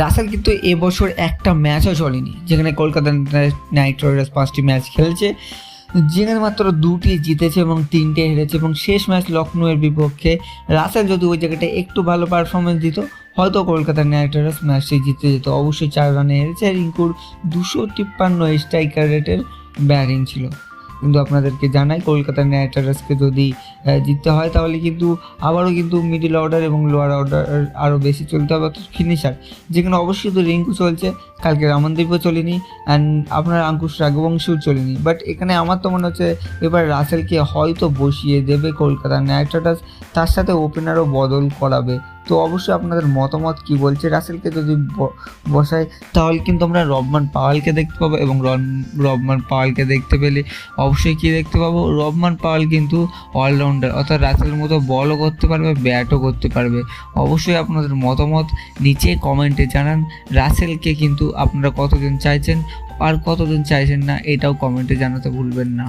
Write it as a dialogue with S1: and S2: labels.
S1: রাসেল কিন্তু এবছর একটা ম্যাচও চলেনি, যেখানে কলকাতা নাইট রাইডার্স পাঁচটি ম্যাচ খেলছে, যেখানে মাত্র দুটি জিতেছে এবং তিনটে হেরেছে এবং শেষ ম্যাচ লখনৌয়ের বিপক্ষে। রাসেল যদি ওই জায়গাটায় একটু ভালো পারফরমেন্স দিত, হয়তো কলকাতা নাইট রাইডার্স ম্যাচটি জিতে যেত। অবশ্যই চার রানে হেরেছে। রিঙ্কুর দুশো তিপ্পান্ন স্ট্রাইকার রেটের ব্যাটিং ছিল। কিন্তু আপনাদেরকে জানাই, কলকাতা নাইট রাইডার্সকে যদি জিততে হয়, তাহলে কিন্তু আবারও কিন্তু মিডিল অর্ডার এবং লোয়ার অর্ডার আরও বেশি চলতে হবে, অর্থাৎ ফিনিশার যেখানে অবশ্যই তো রিঙ্কু চলছে, কালকে রামনদীপও চলেনি অ্যান্ড আপনার আঙ্কুশ রাঘবংশীও চলেনি। বাট এখানে আমার তো মনে হচ্ছে, এবার রাসেলকে হয়তো বসিয়ে দেবে কলকাতা নাইট রাইডার্স তার সাথে ওপেনারও বদল করাবে। তো অবশ্যই আপনাদের মতামত কি বলছে? রাসেলকে যদি বসায়, তাহলে কিন্তু আমরা রবমান পাওয়ালকে দেখতে পাবো এবং রবমান পাওয়ালকে দেখতে পেলে অবশ্যই কি দেখতে পাবো? রবমান পাওয়াল কিন্তু অলরাউন্ডার অর্থাৎ রাসেলের মতো বলও করতে পারবে ব্যাটও করতে পারবে। অবশ্যই আপনাদের মতামত নিচে কমেন্টে জানান। রাসেলকে কিন্তু আপনারা কতজন চাইছেন আর কতজন চাইছেন না, এটাও কমেন্টে জানাতে ভুলবেন না।